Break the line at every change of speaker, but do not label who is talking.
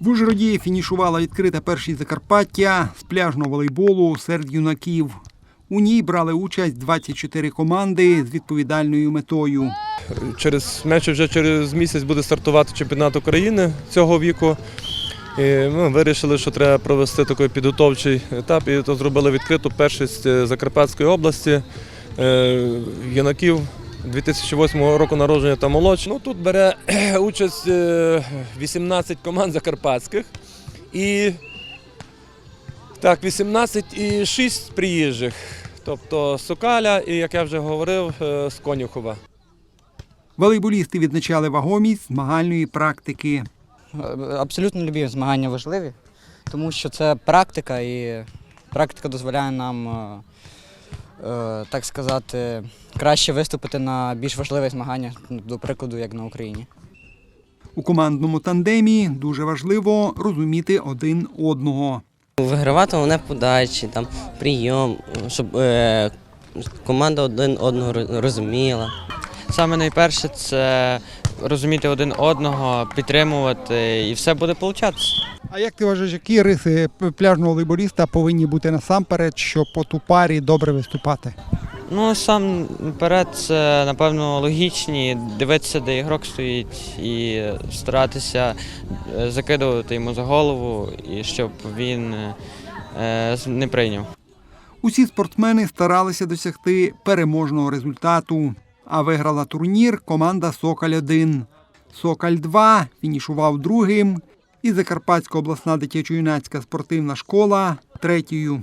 В Ужгороді фінішувала відкрита першість Закарпаття з пляжного волейболу серед юнаків. У ній брали участь 24 команди з відповідальною метою.
Через менше вже через місяць буде стартувати чемпіонат України цього віку. І ми вирішили, що треба провести такий підготовчий етап. І то зробили відкриту першість е, Закарпатської області е, юнаків 2008 року народження та молодші. Ну, тут бере участь е, 18 команд закарпатських і так, 18 і 6 приїжджих. Тобто Сокаля і, як я вже говорив, е, з Конюхова.
Волейболісти відзначали вагомість змагальної практики.
Абсолютно любі змагання важливі, тому що це практика, і практика дозволяє нам, е, е, так сказати, краще виступити на більш важливих змаганнях, до прикладу, як на Україні.
У командному тандемі дуже важливо розуміти один одного.
Вигравати головне подачі, там прийом, щоб е, команда один одного розуміла.
Саме найперше це розуміти один одного, підтримувати, і все буде получатися.
А як ти вважаєш, які риси пляжного волейболіста повинні бути насамперед, щоб от у парі добре виступати?
Ну сам наперед це напевно логічні, дивитися, де ігрок стоїть, і старатися е, закидувати йому за голову, і щоб він е, не прийняв.
Усі спортсмени старалися досягти переможного результату. А виграла турнір команда Сокаль-1. Сокаль-2 фінішував другим, і Закарпатська обласна дитячо-юнацька спортивна школа третьою.